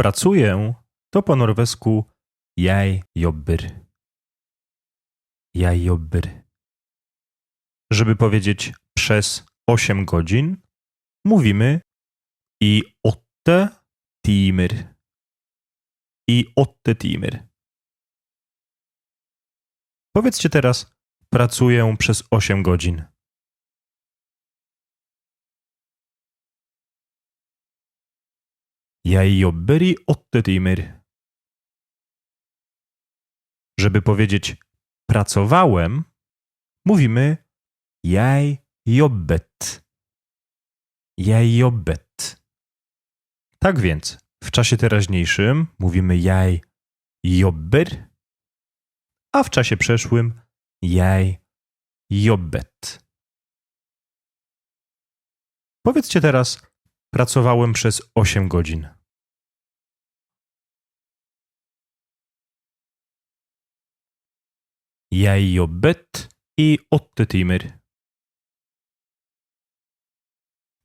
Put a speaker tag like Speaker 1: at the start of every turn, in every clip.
Speaker 1: pracuję to po norwesku jeg jobber. Jeg jobber. Żeby powiedzieć przez 8 godzin, mówimy i åtte timer. I åtte timer. Powiedzcie teraz, pracuję przez 8 godzin. Jeg jobber i åtte timer. Żeby powiedzieć pracowałem, mówimy jeg jobbet. Jeg jobbet. Tak więc w czasie teraźniejszym mówimy jeg jobber, a w czasie przeszłym jeg jobbet. Powiedzcie teraz pracowałem przez 8 godzin. Jeg jobbet i åtte.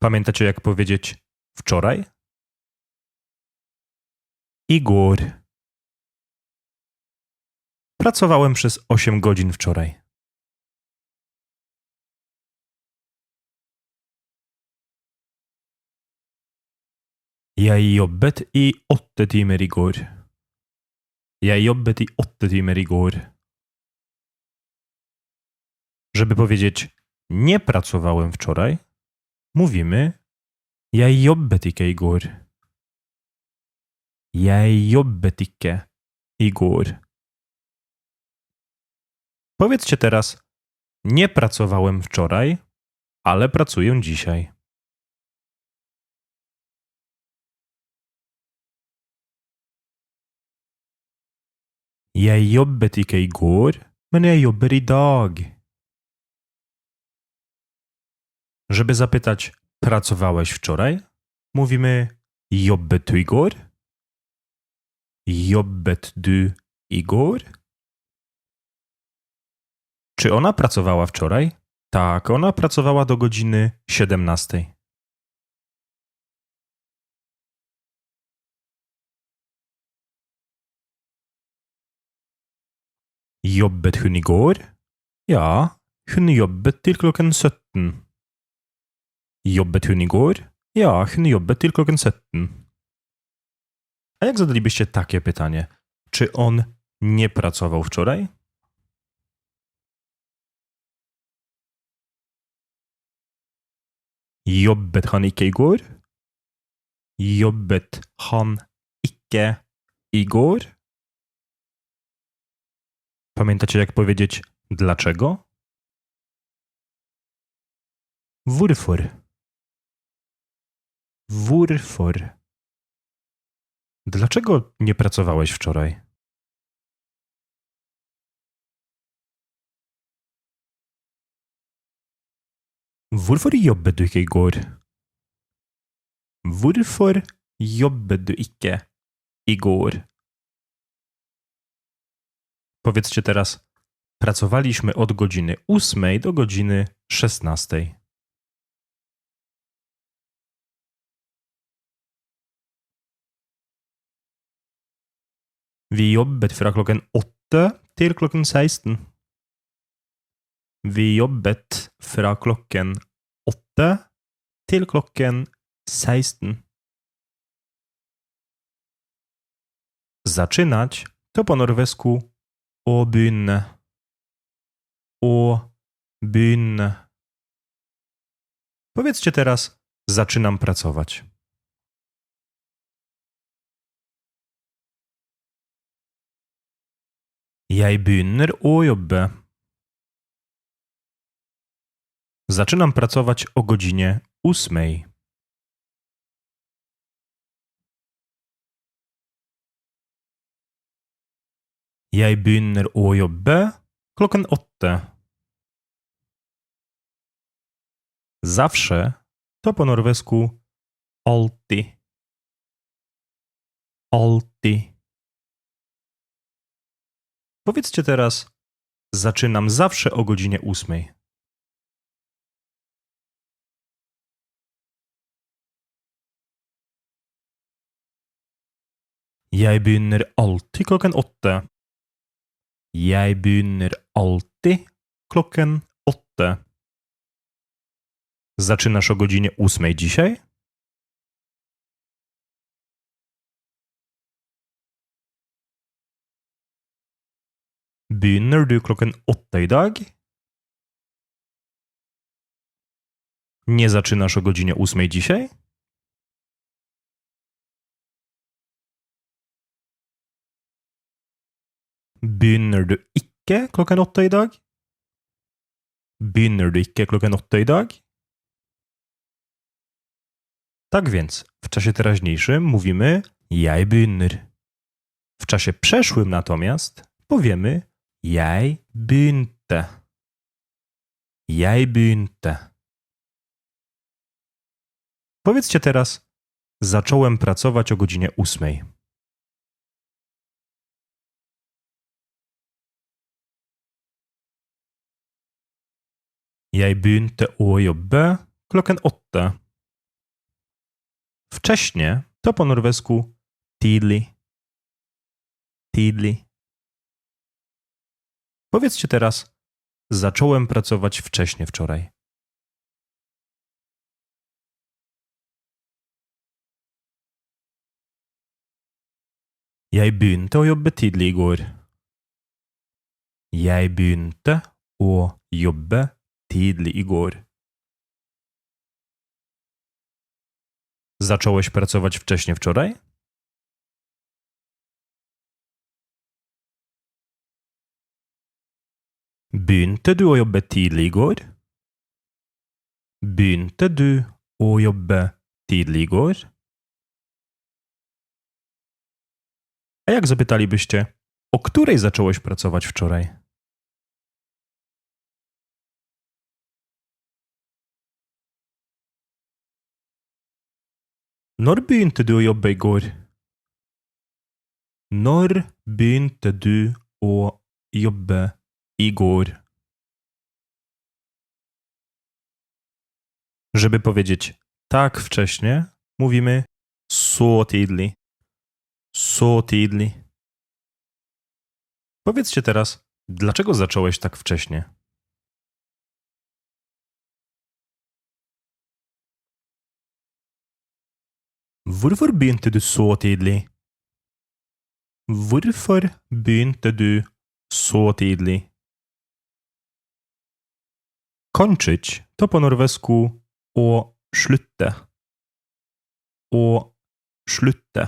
Speaker 1: Pamiętacie, jak powiedzieć wczoraj? Igor. Pracowałem przez 8 godzin wczoraj. Jeg jobbet i åtte timer i går. Jeg jobbet i åtte timer i går. Żeby powiedzieć nie pracowałem wczoraj, mówimy Jeg jobbet ikke i går. Jeg jobbet ikke i går. Powiedzcie teraz nie pracowałem wczoraj, ale pracuję dzisiaj. Jeg jobbet ikke i går, men jeg jobber i dag. Żeby zapytać, pracowałeś wczoraj? Mówimy jobbet du igår? Jobbet du? Czy ona pracowała wczoraj? Tak, ona pracowała do godziny 17. Jobbet hun i går? Ja, hun jobbet til klokken 17. Jobbet hun i går? Ja, hun jobbet til klokken 17. A jak zadalibyście takie pytanie? Czy on nie pracował wczoraj? Jobbet han ikke i går? Jobbet han ikke i går? Pamiętacie, jak powiedzieć dlaczego? Hvorfor? Hvorfor? Dlaczego nie pracowałeś wczoraj? Hvorfor jobbet du ikke i går? Hvorfor jobbet du ikke i går? Powiedzcie teraz, pracowaliśmy od godziny 8 do godziny 16. Vi jobbet fra klokken 8 til klokken 16. Vi jobbet fra klokken 8 til klokken 16. Zaczynać to po norwesku å begynne. Å begynne. Powiedzcie teraz zaczynam pracować. Jeg begynner å. Zaczynam pracować o godzinie ósmej. Jeg begynner å jobbe klokken åtte. Zawsze to po norwesku alltid. Alltid. Powiedzcie teraz, zaczynam zawsze o godzinie ósmej. Jeg begynner alltid klokken åtte. Jeg begynner alltid klokken åtte. Zaczynasz o godzinie ósmej dzisiaj? Begynner du klokken åtte i dag? Nie zaczynasz o godzinie ósmej dzisiaj? Begynner du ikke klokken åtte i dag? Begynner du ikke klokken åtte i dag? Tak więc, w czasie teraźniejszym mówimy jeg begynner. W czasie przeszłym natomiast powiemy jeg begynte. Jeg begynte. Powiedzcie teraz, zacząłem pracować o godzinie ósmej. Jeg begynte å jobbe klokken åtte. Wcześnie to po norwesku tidlig. Tidlig. Powiedzcie teraz, zacząłem pracować wcześnie wczoraj. Jeg begynte å jobbe tidlig i går. Jeg begynte å jobbe tidlig i går. Zacząłeś pracować wcześnie wczoraj? Begynte du å tidlig i du å tidlig? A jak zapytalibyście, o której zacząłeś pracować wczoraj? Når begynte du å jobbe i går? Når begynte du å jobbe i går? Żeby powiedzieć tak wcześnie, mówimy så tidlig. Så tidlig. Powiedzcie teraz, dlaczego zacząłeś tak wcześnie? Hvorfor begynte du så tidlig? Hvorfor begynte du så tidlig? Kończyć to po norwesku å slutte. Å slutte.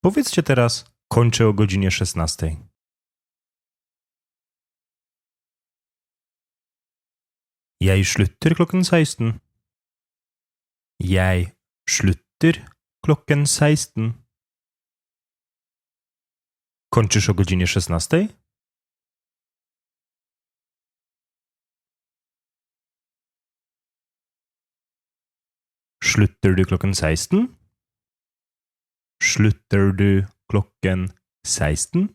Speaker 1: Powiedzcie teraz, kończę o godzinie 16. Jeg slutter klokken 16. Jeg slutter klokken 16. Kończysz o godzinie 16? Slutter du klokken 16? Slutter du klokken 16?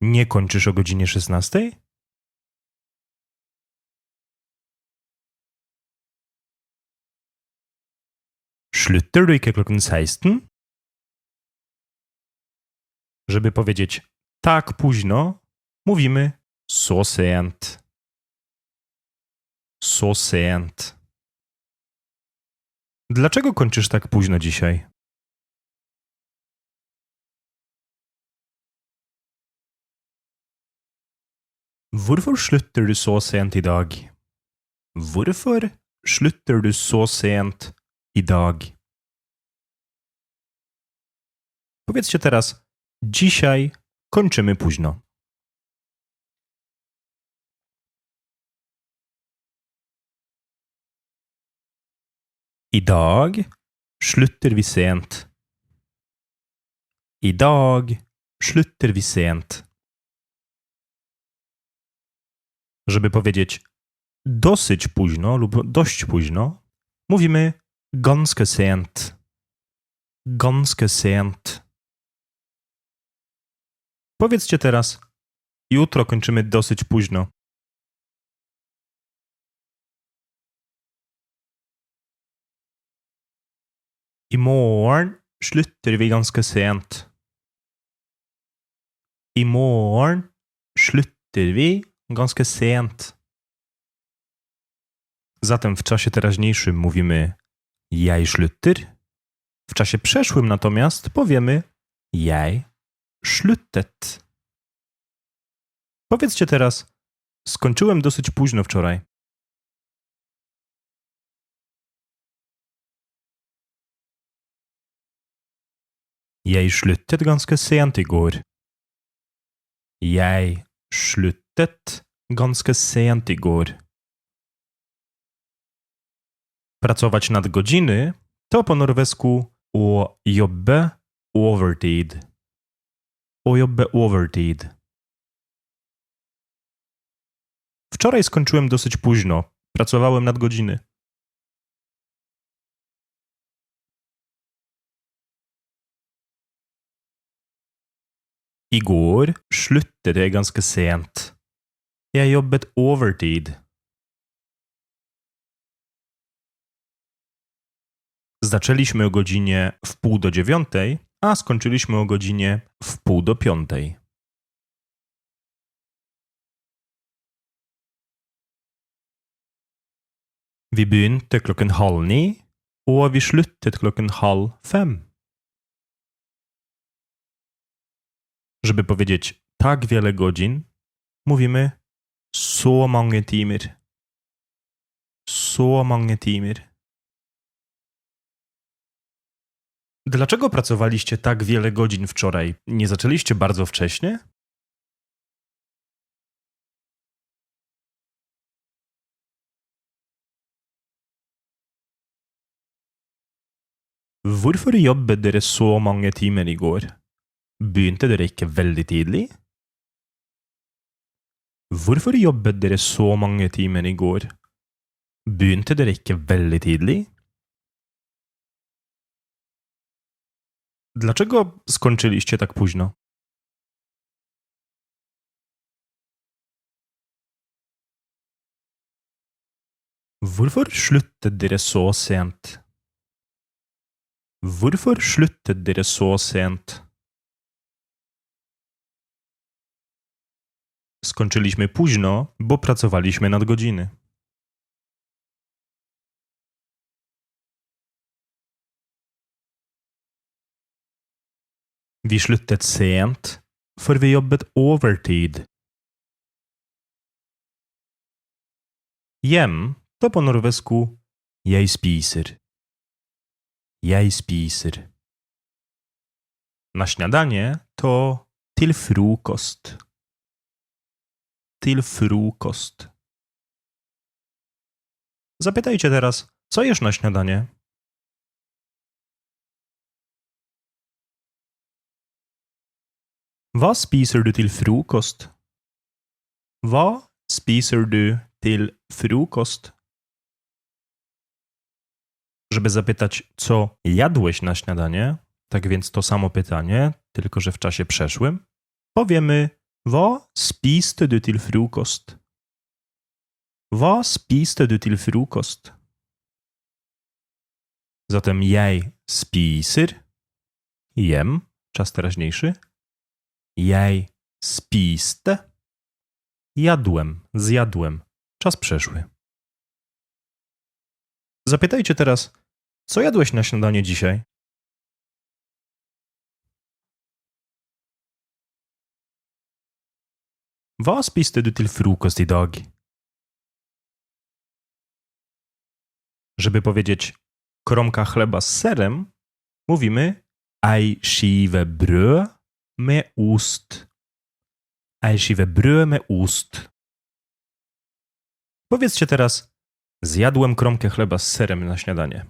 Speaker 1: Nie kończysz o godzinie 16? Slutter du ikke klokken 16? Żeby powiedzieć tak późno, mówimy så sent. Så sent. Dlaczego kończysz tak późno dzisiaj? Hvorfor slutter du så sent i dag? Hvorfor slutter du så sent i dag? Powiedzcie teraz, dzisiaj kończymy późno. I dag slutter vi sent. I dag slutter vi sent. Żeby powiedzieć dosyć późno lub dość późno, mówimy ganske sent. Ganske sent. Powiedzcie teraz, jutro kończymy dosyć późno. I morgen slutter vi ganske sent. I morgen slutter vi ganske sent. Zatem w czasie teraźniejszym mówimy jeg slutter. W czasie przeszłym natomiast powiemy jeg sluttet. Powiedzcie teraz, skończyłem dosyć późno wczoraj. Jeg sluttet ganske sent i går. Jeg sluttet ganske sent. Pracować nad godziny to po norwesku å jobbe overtid. Å jobbe overtid. Wczoraj skończyłem dosyć późno. Pracowałem nad godziny. I går sluttet jeg ganske sent. Jeg jobbet overtid. Zaczęliśmy o godzinie w pół do dziewiątej, a skończyliśmy o godzinie w pół do piątej. Vi begynte klokken halv ni, og vi sluttet klokken halv fem. Żeby powiedzieć tak wiele godzin, mówimy så mange timer. Så mange timer. Dlaczego pracowaliście tak wiele godzin wczoraj? Nie zaczęliście bardzo wcześnie? Hvorfor jobbet dere så mange timer i går? Begynte dere ikke veldig tidlig? Hvorfor jobbet dere så mange timer i går? Begynte dere ikke veldig? Dlaczego skończyliście tak późno? Hvorfor sluttet dere så sent? Hvorfor sluttet dere så sent? Skończyliśmy późno, bo pracowaliśmy nad godziny. Vi sluttet sent, for vi jobbet overtid. Hjem to po norwesku jeg spiser. Jeg spiser. Na śniadanie to til frokost. Til frokost. Zapytajcie teraz, co jesz na śniadanie? Hva spiser du til frokost? Hva spiser du til frokost? Żeby zapytać, co jadłeś na śniadanie, tak więc to samo pytanie, tylko że w czasie przeszłym, powiemy Hva spiste du til frokost? Hva spiste du til? Zatem jeg spiser, jem, czas teraźniejszy, jeg spiste, jadłem, zjadłem, czas przeszły. Zapytajcie teraz, co jadłeś na śniadanie dzisiaj? Hva spiste du til frokost i dag? Żeby powiedzieć kromka chleba z serem, mówimy ei skive brød med ost. Ei skive brød med ost. Powiedzcie teraz, zjadłem kromkę chleba z serem na śniadanie.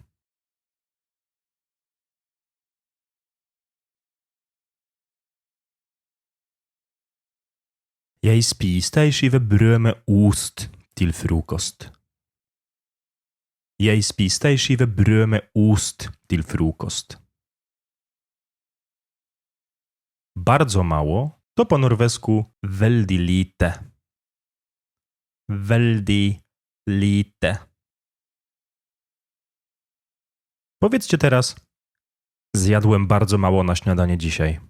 Speaker 1: Jeg spiste ei skive brød med ost til frokost. Jeg spiste ei skive brød til. Bardzo mało to po norwesku veldig lite. Veldig lite. Powiedzcie teraz, Zjadłem bardzo mało na śniadanie dzisiaj.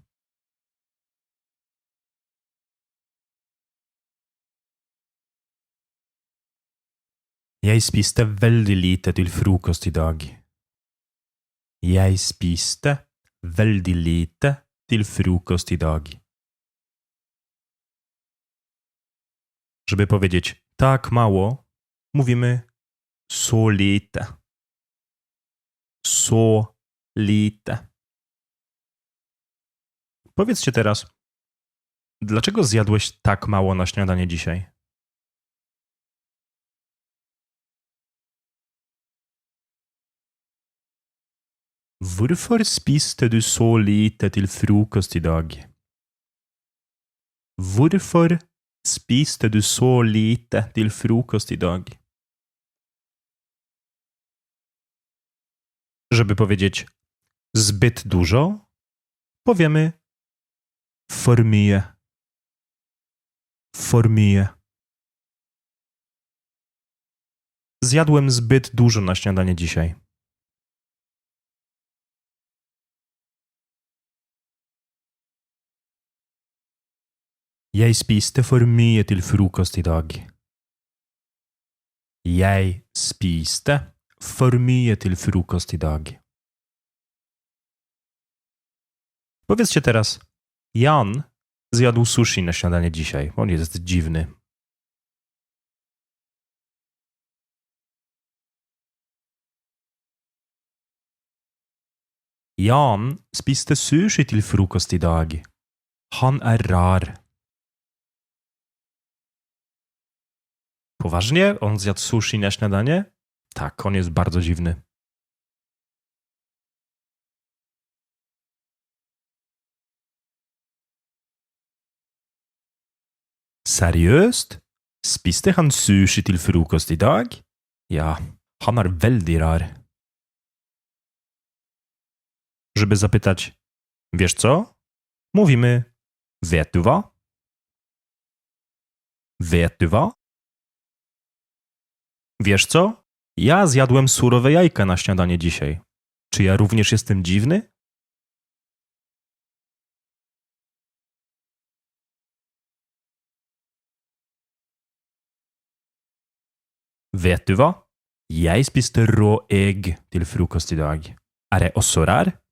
Speaker 1: Jeg spiste veldig lite til frokost i dag. Jeg spiste veldig lite til frokost i dag. Żeby powiedzieć tak mało, mówimy så lite. Så lite. Powiedzcie teraz, dlaczego zjadłeś tak mało na śniadanie dzisiaj? Hvorfor spiste du så lite til frokost i dag? Hvorfor spiste du så lite til frokost i dag? Żeby powiedzieć zbyt dużo, powiemy for mye. For mye. Zjadłem zbyt dużo na śniadanie dzisiaj. Jeg spiste for mye til frokost i dag. Jeg spiste for mye til frokost i dag. Powiedzcie teraz, Jan zjadł sushi na śniadanie dzisiaj. On jest dziwny. Jan spiste sushi til frokost i dag. Han er rar. Poważnie? On zjadł sushi na śniadanie? Tak, on jest bardzo dziwny. Seriøst? Spiste han sushi til frokost i? Ja, han er rar. Żeby zapytać, wiesz co? Mówimy, vet du hva? Vet du hva? Wiesz co? Ja zjadłem surowe jajka na śniadanie dzisiaj. Czy ja również jestem dziwny? Vet du hva? Jeg spiste rå egg til frokost i dag. Er jeg også rar?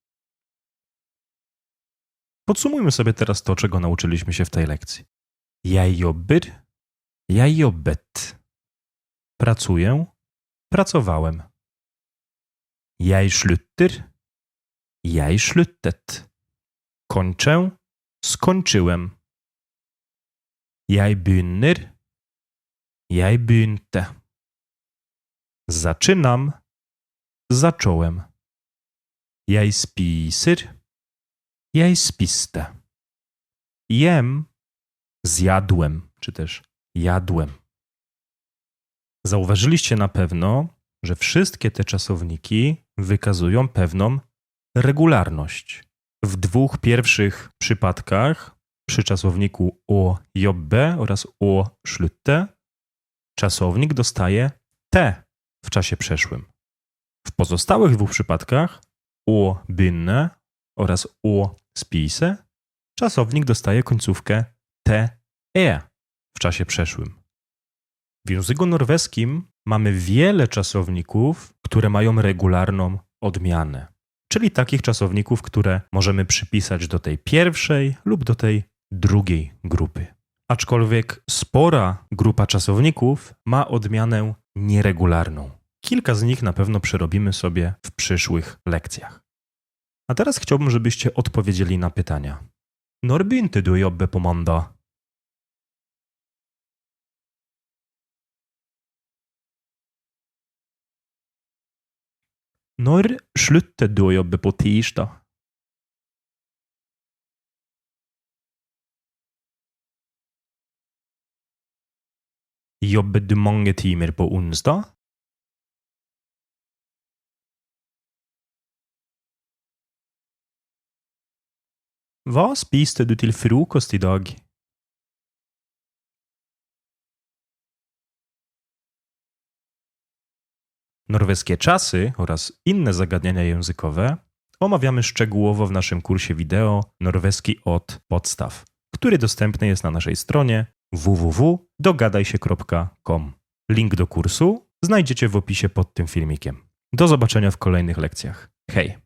Speaker 1: Podsumujmy sobie teraz to, czego nauczyliśmy się w tej lekcji. Jeg jobber. Jeg jobbet. Pracuję. Pracowałem. Jeg slutter. Kończę. Skończyłem. Jeg begynner. Zaczynam. Zacząłem. Jeg spiser. Spiste. Jem. Zjadłem, czy też jadłem. Zauważyliście na pewno, że wszystkie te czasowniki wykazują pewną regularność. W dwóch pierwszych przypadkach, przy czasowniku o jobbe oraz o schlutte, czasownik dostaje te w czasie przeszłym. W pozostałych dwóch przypadkach o binne oraz o spise czasownik dostaje końcówkę te e w czasie przeszłym. W języku norweskim mamy wiele czasowników, które mają regularną odmianę, czyli takich czasowników, które możemy przypisać do tej pierwszej lub do tej drugiej grupy. Aczkolwiek spora grupa czasowników ma odmianę nieregularną. Kilka z nich na pewno przerobimy sobie w przyszłych lekcjach. A teraz chciałbym, żebyście odpowiedzieli na pytania. Når begynte du jobbe på mandag? Når sluttet du å jobbe på tirsdag? Jobbet du mange timer på onsdag? Hva spiste du til frokost i dag? Norweskie czasy oraz inne zagadnienia językowe omawiamy szczegółowo w naszym kursie wideo norweski od podstaw, który dostępny jest na naszej stronie www.dogadajsie.com. Link do kursu znajdziecie w opisie pod tym filmikiem. Do zobaczenia w kolejnych lekcjach. Hej!